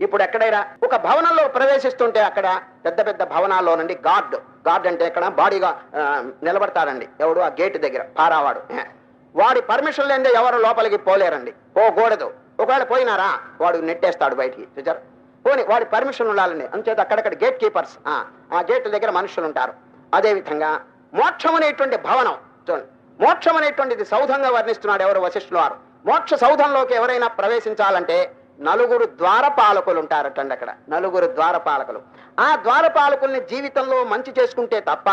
ఇప్పుడు ఎక్కడైనా ఒక భవనంలో ప్రవేశిస్తుంటే అక్కడ పెద్ద పెద్ద భవనాల్లో నుండి గార్డ్ గార్డ్ అంటే ఎక్కడ? బాడీగా నిలబడతారండి నిలబడతాడండి. ఎవడు? ఆ గేట్ దగ్గర పారావాడు. వాడి పర్మిషన్ లేదే ఎవరు లోపలికి పోలేరండి. పోకూడదు. ఒకవేళ పోయినారా? వాడు నెట్టేస్తాడు బయటికి. చూచారు పోనీ వాడి పర్మిషన్ ఉండాలండి. అందుచేత అక్కడక్కడ గేట్ కీపర్స్ ఆ గేట్ దగ్గర మనుషులు ఉంటారు. అదే విధంగా మోక్షం అనేటువంటి భవనం చూడండి. మోక్షం అనేటువంటిది సౌధంగా వర్ణిస్తున్నాడు ఎవరు? వశిష్ఠులు వారు. మోక్ష సౌధంలోకి ఎవరైనా ప్రవేశించాలంటే నలుగురు ద్వారపాలకులు ఉంటారటండి అక్కడ. నలుగురు ద్వారపాలకులు. ఆ ద్వారపాలకుల్ని జీవితంలో మంచి చేసుకుంటే తప్ప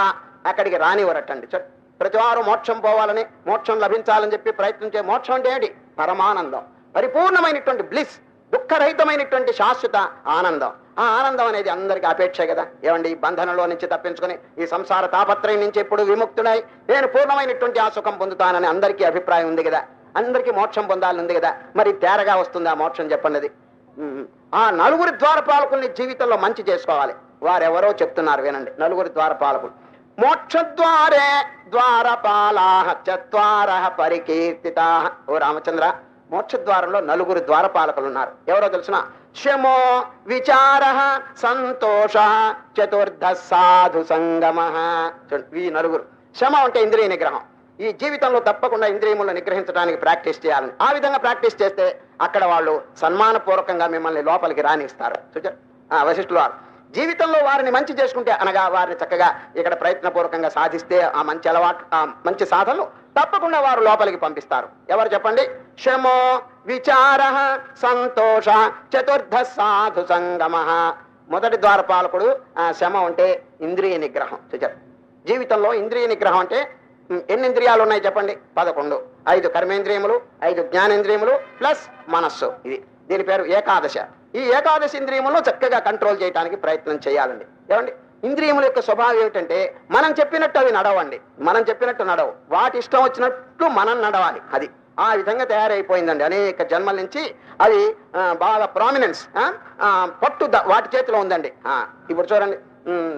అక్కడికి రానివ్వరటండి. ప్రతివారు మోక్షం పోవాలని మోక్షం లభించాలని చెప్పి ప్రయత్నించే మోక్షం అంటే ఏంటి పరమానందం. పరిపూర్ణమైనటువంటి బ్లిస్ దుఃఖరహితమైనటువంటి శాశ్వత ఆనందం. ఆ ఆనందం అనేది అందరికీ అపేక్ష కదా. ఏమండి ఈ బంధనంలో నుంచి తప్పించుకుని ఈ సంసార తాపత్రయం నుంచి ఎప్పుడు విముక్తుడై నేను పూర్ణమైనటువంటి ఆ సుఖం పొందుతానని అందరికీ అభిప్రాయం ఉంది కదా. అందరికీ మోక్షం పొందాలని కదా. మరి తేరగా వస్తుంది ఆ మోక్షం చెప్పండి ఆ నలుగురి ద్వారపాలకుల్ని జీవితంలో మంచి చేసుకోవాలి. వారెవరో చెప్తున్నారు వినండి. నలుగురి ద్వారపాలకులు. మోక్షద్వారే ద్వారపాలాహ చత్వార పరికీర్తితా. ఓ రామచంద్ర మోక్షద్వారంలో నలుగురు ద్వారపాలకులు ఉన్నారు ఎవరో తెలిసిన? శమో విచార సంతోష చతుర్థ సాధు సంగమ. ఈ నలుగురు. శమ అంటే ఇంద్రియ నిగ్రహం. ఈ జీవితంలో తప్పకుండా ఇంద్రియములను నిగ్రహించడానికి ప్రాక్టీస్ చేయాలని. ఆ విధంగా ప్రాక్టీస్ చేస్తే అక్కడ వాళ్ళు సన్మానపూర్వకంగా మిమ్మల్ని లోపలికి రాణిస్తారు. చూచారు వశిష్ఠులు వారు. జీవితంలో వారిని మంచి చేసుకుంటే అనగా వారిని చక్కగా ఇక్కడ ప్రయత్నపూర్వకంగా సాధిస్తే ఆ మంచి అలవాటు ఆ మంచి సాధనలు తప్పకుండా వారు లోపలికి పంపిస్తారు. ఎవరు చెప్పండి? శమో విచార సంతోష చతుర్థ సాధు సంగమ. మొదటి ద్వారపాలకుడు ఆ, శమ అంటే ఇంద్రియ నిగ్రహం. చూచారు జీవితంలో ఇంద్రియ నిగ్రహం అంటే ఎన్ని ఇంద్రియాలు ఉన్నాయి చెప్పండి? పదకొండు. ఐదు కర్మేంద్రియములు ఐదు జ్ఞానేంద్రియములు ప్లస్ మనస్సు. ఇది దీని పేరు ఏకాదశ. ఈ ఏకాదశ ఇంద్రియములను చక్కగా కంట్రోల్ చేయడానికి ప్రయత్నం చేయాలండి. ఏమండి? ఇంద్రియముల యొక్క స్వభావం ఏమిటంటే మనం చెప్పినట్టు అవి నడవండి. మనం చెప్పినట్టు నడవు. వాటి ఇష్టం వచ్చినట్టు మనం నడవాలి. అది ఆ విధంగా తయారైపోయిందండి. అనేక జన్మల నుంచి అది బాగా ప్రామినెన్స్ పట్టు వాటి చేతిలో ఉందండి. ఇప్పుడు చూడండి.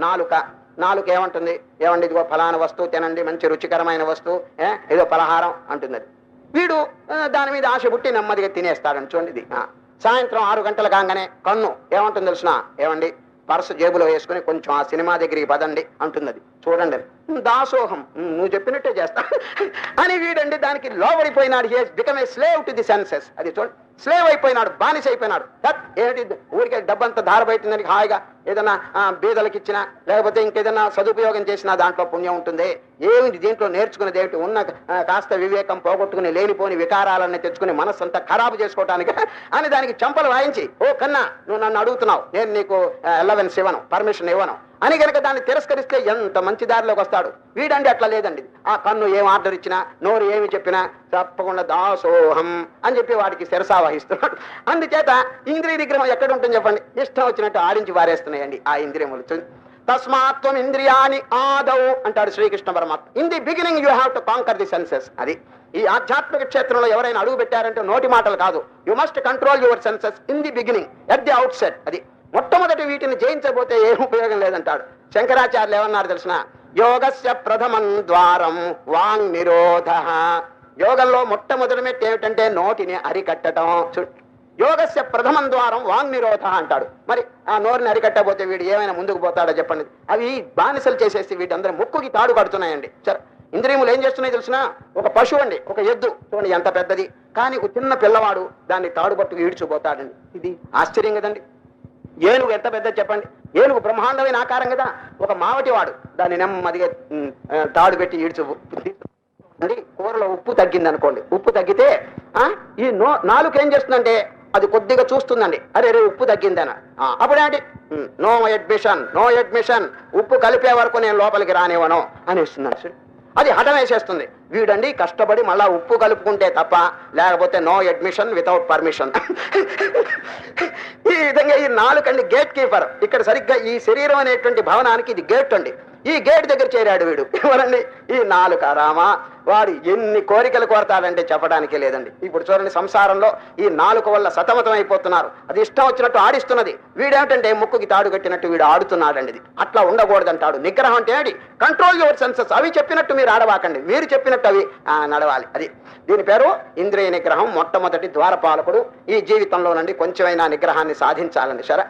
నాలుక. నాలుగు ఏమంటుంది? ఏమండి ఇదిగో ఫలానా వస్తువు తినండి మంచి రుచికరమైన వస్తువు ఏ, ఏదో పలహారం అంటుంది అది. వీడు దాని మీద ఆశ పుట్టి నెమ్మదిగా తినేస్తాడని చూడండి ఇది. సాయంత్రం ఆరు గంటల కాగానే కన్ను ఏమంటుంది తెలిసిన? ఏమండి? పర్సు జేబులో వేసుకుని కొంచెం ఆ సినిమా దగ్గరికి పదండి అంటున్నది చూడండి. దాసోహం. నువ్వు చెప్పినట్టే చేస్తా. అని వీడండి దానికి లోబడిపోయినాడు. He become a slave to the senses అది చూడండి స్లేవ్ అయిపోయినాడు బానిస అయిపోయినాడు. ఏంటి ఊరికే డబ్బంతా ధారబైతుందని హాయిగా ఏదైనా బీదలకు ఇచ్చినా లేకపోతే ఇంకేదైనా సదుపయోగం చేసినా దాంట్లో పుణ్యం ఉంటుంది. ఏమిటి? దీంట్లో నేర్చుకునేది ఏమిటి? ఉన్న కాస్త వివేకం పోగొట్టుకుని లేనిపోని వికారాలన్నీ తెచ్చుకుని మనస్సంతా ఖరాబు చేసుకోవడానికి అని దానికి చంపలు వాయించి ఓ కన్నా నువ్వు నన్ను అడుగుతున్నావు. నేను నీకు ఎలవెన్స్ ఇవ్వను పర్మిషన్ ఇవ్వను. అని గనక దాన్ని తిరస్కరిస్తే ఎంత మంచి దారిలోకి వస్తాడు? వీడండి అట్లా లేదండి. ఆ కన్ను ఏం ఆర్డర్ ఇచ్చినా నోరు ఏమి చెప్పినా తప్పకుండా దాసోహం అని చెప్పి వాడికి శిరసా వహిస్తున్నాడు. అందుచేత ఇంద్రియ నిగ్రహం ఎక్కడ ఉంటుంది చెప్పండి? ఇష్టం వచ్చినట్టు ఆడించి వారేస్తున్నాయండి ఆ ఇంద్రియములు. తస్మాత్వం ఇంద్రియాని ఆదవు అంటాడు శ్రీకృష్ణ పరమాత్మ. In the beginning you have to conquer the senses అది. ఈ ఆధ్యాత్మిక క్షేత్రంలో ఎవరైనా అడుగు పెట్టారంటే నోటి మాటలు కాదు. You must control your senses in the beginning at the outset అది. మొట్టమొదటి వీటిని జయించబోతే ఏం ఉపయోగం లేదంటాడు. శంకరాచార్యులు ఏమన్నారు తెలిసిన? యోగస్య ప్రథమం ద్వారం వాంగ్ నిరోధ. యోగంలో మొట్టమొదటి మెట్టు ఏమిటంటే నోటిని అరికట్టడం యోగస్య ప్రథమం ద్వారం వాంగ్ నిరోధ అంటాడు. మరి ఆ నోరుని అరికట్టబోతే వీడు ఏమైనా ముందుకు పోతాడో చెప్పండి. అవి బానిసలు చేసేసి వీటందరూ ముక్కుకి తాడు కడుతున్నాయండి. సరే ఇంద్రియములు ఏం చేస్తున్నాయి తెలిసిన? ఒక పశువు అండి ఒక ఎద్దు. చూడండి ఎంత పెద్దది. కానీ ఒక చిన్న పిల్లవాడు దాన్ని తాడు ఈడ్చిపోతాడండి ఈడ్చుపోతాడండి ఇది ఆశ్చర్యం కదండి. ఏనుగు ఎంత పెద్ద చెప్పండి? ఏనుగు బ్రహ్మాండమైన ఆకారం కదా. ఒక మావటివాడు దాన్ని నెమ్మదిగా తాడు పెట్టి ఈడ్చు అండి కూరలో ఉప్పు తగ్గింది అనుకోండి ఉప్పు తగ్గితే ఈ నో నాలుగు ఏం చేస్తుందంటే అది కొద్దిగా చూస్తుందండి. అరే రే ఉప్పు తగ్గిందన. అప్పుడేంటి? No admission no admission. ఉప్పు కలిపే వరకు నేను లోపలికి రానివ్వను అనేస్తున్నాను అది హఠం వేసేస్తుంది. వీడండి కష్టపడి మళ్ళా ఉప్పు కలుపుకుంటే తప్ప లేకపోతే నో అడ్మిషన్ వితౌట్ పర్మిషన్ ఈ విధంగా ఈ నాలుకండి గేట్ కీపర్ ఇక్కడ సరిగ్గా ఈ శరీరం అనేటువంటి భవనానికి ఇది గేట్ అండి. ఈ గేట్ దగ్గర చేరాడు వీడు. ఎవరండి? ఈ నాలుక రామా. వాడు ఎన్ని కోరికలు కోరతాడంటే చెప్పడానికే లేదండి. ఇప్పుడు చూడండి సంసారంలో ఈ నాలుక వల్ల సతమతం అయిపోతున్నారు. అది ఇష్టం వచ్చినట్టు ఆడిస్తున్నది. వీడేమిటంటే ముక్కుకి తాడు కట్టినట్టు వీడు ఆడుతున్నాడండి ఇది. అట్లా ఉండకూడదంటాడు. నిగ్రహం అంటే ఏంటి కంట్రోల్ యువర్ సెన్సెస్ అవి చెప్పినట్టు మీరు ఆడవాకండి. మీరు చెప్పినట్టు అవి నడవాలి. అది. దీని పేరు ఇంద్రియ నిగ్రహం. మొట్టమొదటి ద్వారపాలకుడు ఈ జీవితంలో నుండి కొంచెమైనా నిగ్రహాన్ని సాధించాలండి. సరే